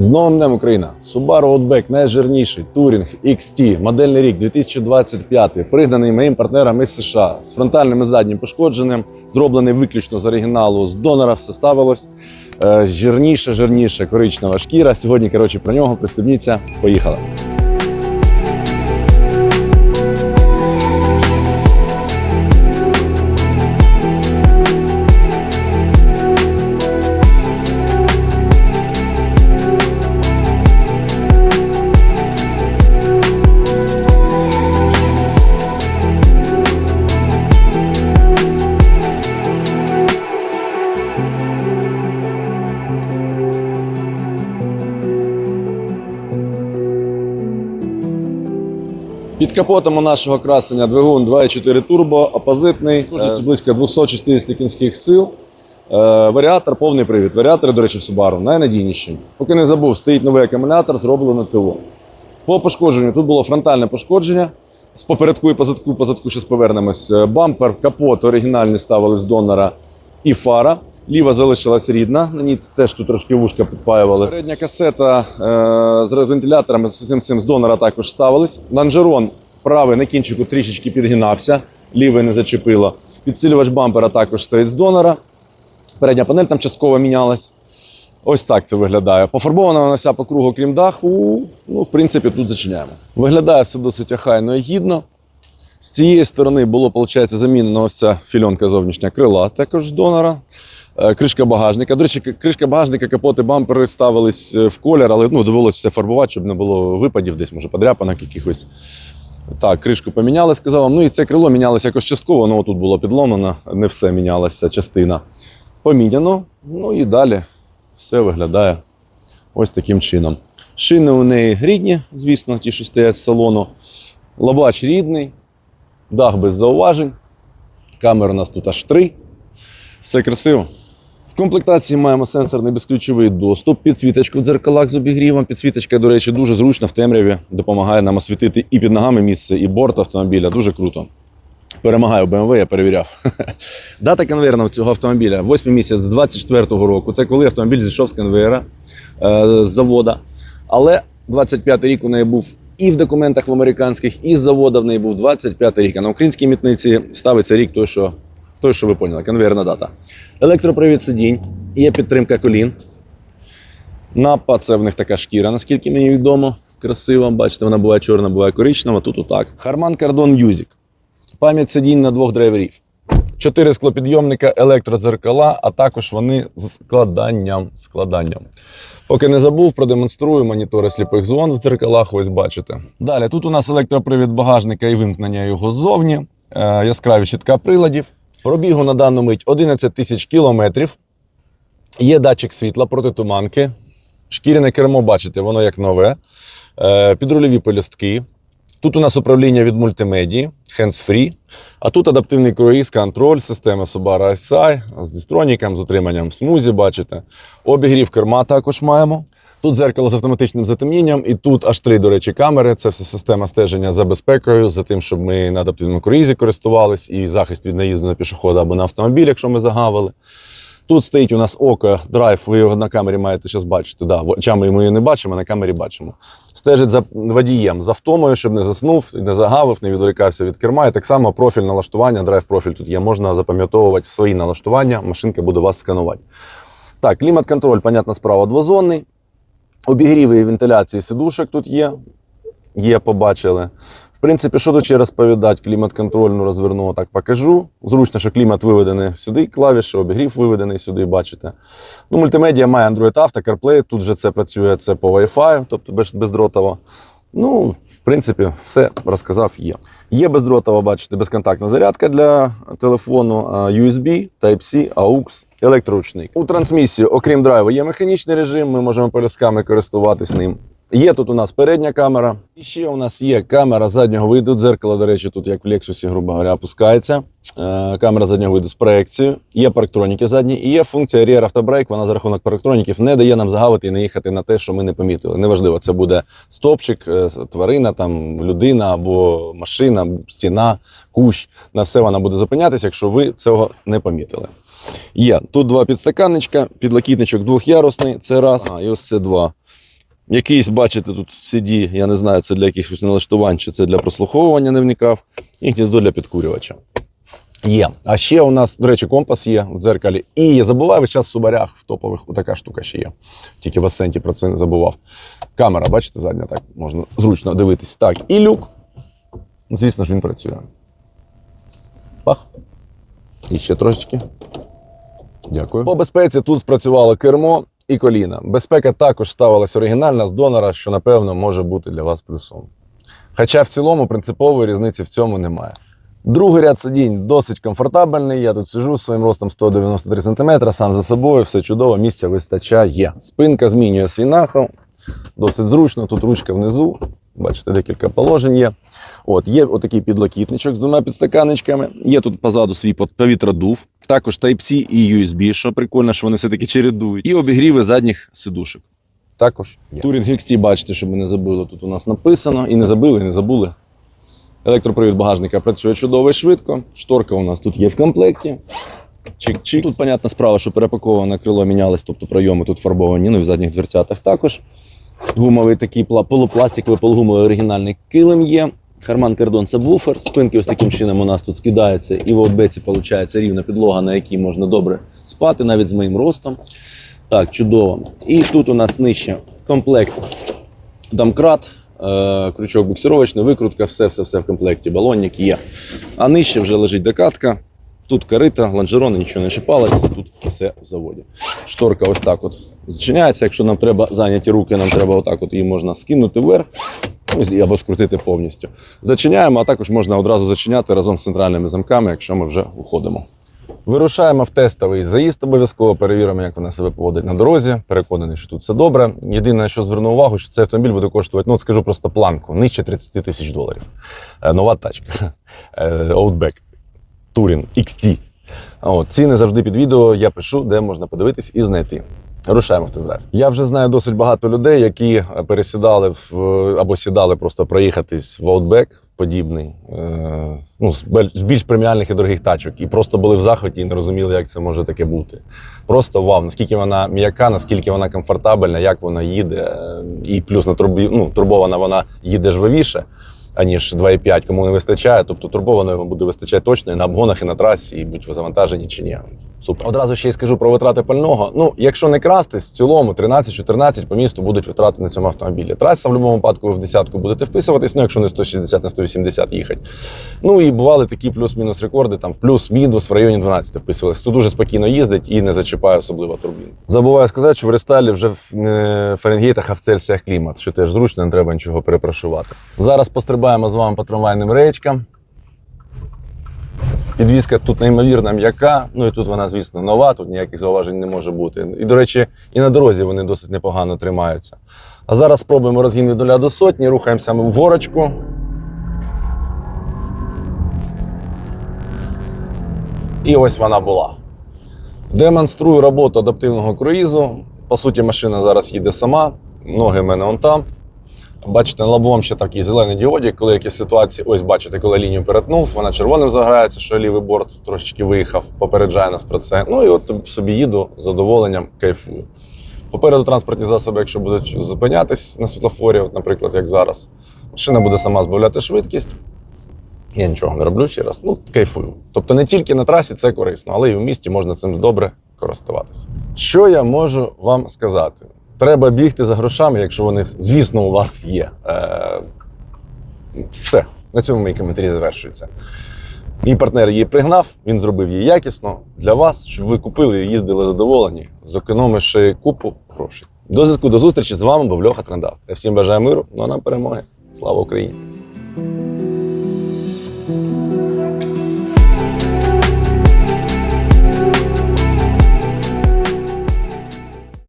З новим днем Україна! Subaru Outback найжирніший Touring XT, модельний рік 2025, пригнаний моїм партнерам із США з фронтальним і заднім пошкодженням, зроблений виключно з оригіналу з донора, все ставилось. Е, жирніша, жирніша коричнева шкіра. Сьогодні, коротше, про нього пристебніться. Поїхали. Капотом у нашого красення двигун 2.4 турбо, опозитний, потужністю близько 260 кінських сил. Е, Варіатор повний привід. Варіатори, до речі, в Subaru найнадійніші. Поки не забув, стоїть новий акумулятор, зроблено ТО. По пошкодженню тут було фронтальне пошкодження. З попередку і позадку, позадку зараз повернемось. Е, Бампер, капот оригінальний ставили з донора і фара. Ліва залишилась рідна, на ній теж тут трошки вушка підпаювали. Передня касета е, з вентиляторами з цим, цим з донора також ставились. Лонжерон правий на кінчику трішечки підгинався, лівий не зачепило. Підсилювач бампера також стоїть з донора. Передня панель там частково мінялась. Ось так це виглядає. Пофарбована вона вся по кругу, крім даху. Ну, в принципі, тут зачиняємо. Виглядає все досить охайно і гідно. З цієї сторони було, виходить, замінена ось фільонка зовнішня крила, також з донора. Е, Кришка багажника. До речі, кришка багажника, капоти, бампери ставились е, в колір, але ну, довелося все фарбувати, щоб не було випадів, десь, може, подряпанок якихось. Так, кришку поміняли, сказав вам. Ну і це крило мінялося якось частково, ну тут було підломано, не все мінялася частина. Поміняно. Ну і далі все виглядає ось таким чином. Шини у неї рідні, звісно, ті, що стоять з салону. Лабач рідний, дах без зауважень. Камер у нас тут аж три. Все красиво. Комплектації маємо сенсорний безключовий доступ, підсвіточку в дзеркалах з обігрівом. Підсвіточка, до речі, дуже зручна в темряві, допомагає нам освітити і під ногами місце, і борт автомобіля. Дуже круто. Перемагаю BMW, я перевіряв. Дата конвейерна цього автомобіля 8 місяць 24-го року. Це коли автомобіль зійшов з конвейера е, з завода. Але 25-й рік у неї був і в документах в американських, і з завода в неї був 25-й рік. А на українській митниці ставиться рік той, що, той, що ви поняли, конвейерна дата. Електропривід сидінь, є підтримка колін. Напа це в них така шкіра, наскільки мені відомо. Красива, бачите, вона буває чорна, буває коричнева. Тут отак. Harman Kardon Music. Пам'ять сидінь на двох драйверів. Чотири склопідйомника, електродзеркала, а також вони з складанням. складанням. Поки не забув, продемонструю монітори сліпих зон в дзеркалах. Ось бачите. Далі тут у нас електропривід багажника і вимкнення його ззовні, е, яскраві щитка приладів. Пробігу на дану мить 11 тисяч кілометрів. Є датчик світла проти туманки. Шкіряне кермо, бачите, воно як нове. Е, Підрульові полістки. Тут у нас управління від мультимедії, hands-free. А тут адаптивний круїз, контроль, система Subaru SI з дистроніком, з утриманням смузі, бачите. Обігрів керма також маємо. Тут зеркало з автоматичним затемнінням, і тут аж три, до речі, камери. Це все система стеження за безпекою, за тим, щоб ми на адаптивному круїзі користувались, і захист від наїзду на пішохода або на автомобіль, якщо ми загавили. Тут стоїть у нас око, драйв, ви його на камері маєте зараз бачити. Да, очами ми його не бачимо, на камері бачимо. Стежить за водієм, за втомою, щоб не заснув, не загавив, не відволікався від керма. І так само профіль налаштування, драйв-профіль тут є. Можна запам'ятовувати свої налаштування, машинка буде вас сканувати. Так, клімат-контроль, понятна справа, двозонний. Обігріви і вентиляції сидушок тут є. Є, побачили. В принципі, що тут ще розповідати? Клімат-контроль, ну розверну, так покажу. Зручно, що клімат виведений сюди, клавіші, обігрів виведений сюди, бачите. Ну, мультимедіа має Android Auto, CarPlay, тут вже це працює це по Wi-Fi, тобто без, бездротово. Ну, в принципі, все розказав є. Є бездротова, бачите, безконтактна зарядка для телефону, USB, Type-C, AUX, електроручник. У трансмісії, окрім драйва, є механічний режим, ми можемо полюсками користуватись ним. Є тут у нас передня камера. І ще у нас є камера заднього виду. Дзеркало, до речі, тут як в Lexus, грубо говоря, опускається. Е, Камера заднього виду з проекцією. Є парктроніки задні і є функція Rear Auto Вона за рахунок парктроніків не дає нам загавити і не їхати на те, що ми не помітили. Неважливо, це буде стопчик, е, тварина, там людина або машина, стіна, кущ. На все вона буде зупинятися, якщо ви цього не помітили. Є тут два підстаканничка, підлокітничок двохярусний, це раз, а, і ось це два. Якийсь, бачите, тут CD, я не знаю, це для якихось налаштувань, чи це для прослуховування, не вникав, і гніздо для підкурювача. Є. А ще у нас, до речі, компас є в дзеркалі. І я забуваю весь час в субарях в топових. Отака штука ще є. Тільки в Асценті про це не забував. Камера, бачите, задня, так можна зручно дивитись. Так, і люк. Ну, Звісно ж, він працює. Пах. І ще трошечки. Дякую. По безпеці тут спрацювало кермо і коліна. Безпека також ставилась оригінальна з донора, що напевно може бути для вас плюсом. Хоча в цілому принципової різниці в цьому немає. Другий ряд сидінь досить комфортабельний. Я тут сижу своїм ростом 193 см, сам за собою, все чудово, місця вистачає. Спинка змінює свій нахил, досить зручно. Тут ручка внизу. Бачите, декілька положень є. От, є отакий підлокітничок з двома підстаканечками. Є тут позаду свій повітродув. Також Type-C і USB, що прикольно, що вони все-таки чередують. І обігріви задніх сидушок. Також є. Touring XT, бачите, щоб ми не забули. Тут у нас написано. І не забили, і не забули. Електропривід багажника працює чудово і швидко. Шторка у нас тут є в комплекті. Чик-чик. Тут, понятна справа, що перепаковане крило мінялось, тобто пройоми тут фарбовані, ну і в задніх дверцятах також. Гумовий такий полупластиковий, полугумовий оригінальний килим є. Харман Кардон сабвуфер. Спинки ось таким чином у нас тут скидаються. І в обеці виходить рівна підлога, на якій можна добре спати, навіть з моїм ростом. Так, чудово. І тут у нас нижче комплект домкрат, е, крючок буксировочний, викрутка, все, все, все в комплекті. Балонник є. А нижче вже лежить докатка. Тут корита, лонжерони, нічого не чіпалось, тут все в заводі. Шторка ось так от зачиняється. Якщо нам треба зайняті руки, нам треба отак от її можна скинути вверх або скрутити повністю. Зачиняємо, а також можна одразу зачиняти разом з центральними замками, якщо ми вже уходимо. Вирушаємо в тестовий заїзд, обов'язково перевіримо, як вона себе поводить на дорозі. Переконаний, що тут все добре. Єдине, що зверну увагу, що цей автомобіль буде коштувати, ну скажу просто планку, нижче 30 тисяч доларів. Е, Нова тачка. Е, Outback Touring XT. От, ціни завжди під відео я пишу, де можна подивитись і знайти. Рушаємо в тест-драйв. Я вже знаю досить багато людей, які е, пересідали в або сідали просто проїхатись в Outback подібний, е, ну, з більш преміальних і дорогих тачок, і просто були в захваті і не розуміли, як це може таке бути. Просто вау, наскільки вона м'яка, наскільки вона комфортабельна, як вона їде. е, І плюс на турбі, ну, турбована вона їде жвавіше аніж 2,5, кому не вистачає. Тобто турбованої вам буде вистачати точно і на обгонах, і на трасі, і будь ви завантажені чи ні. Супер. Одразу ще й скажу про витрати пального. Ну, якщо не крастись, в цілому 13-14 по місту будуть витрати на цьому автомобілі. Траса в будь-якому випадку ви в десятку будете вписуватись, ну якщо не 160 на 180 їхати. Ну і бували такі плюс-мінус рекорди, там плюс-мінус в районі 12 вписувалися. Хто дуже спокійно їздить і не зачіпає особливо турбін. Забуваю сказати, що в рестайлі вже в не Фаренгейтах, а в Цельсіях клімат, що теж зручно, не треба нічого перепрошувати. Зараз пострибаємо з вами по трамвайним речкам. Підвізка тут неймовірна м'яка. Ну і тут вона, звісно, нова, тут ніяких зауважень не може бути. І, до речі, і на дорозі вони досить непогано тримаються. А зараз спробуємо розгін від 0 до сотні, рухаємося ми в горочку. І ось вона була. Демонструю роботу адаптивного круїзу. По суті, машина зараз їде сама, ноги в мене он там. Бачите, на лобовому ще такий зелений діодік, коли якісь ситуації, ось бачите, коли лінію перетнув, вона червоним заграється, що лівий борт трошечки виїхав, попереджає нас про це. Ну і от собі їду з задоволенням, кайфую. Попереду транспортні засоби, якщо будуть зупинятись на світлофорі, от, наприклад, як зараз, машина буде сама збавляти швидкість. Я нічого не роблю ще раз. Ну, кайфую. Тобто не тільки на трасі це корисно, але і в місті можна цим добре користуватися. Що я можу вам сказати? Треба бігти за грошами, якщо вони, звісно, у вас є. Е, все. На цьому мої коментарі завершуються. Мій партнер її пригнав, він зробив її якісно для вас, щоб ви купили і їздили задоволені, зекономивши купу грошей. До зв'язку, до зустрічі з вами був Льоха Трендав. Я всім бажаю миру, ну а нам перемоги. Слава Україні!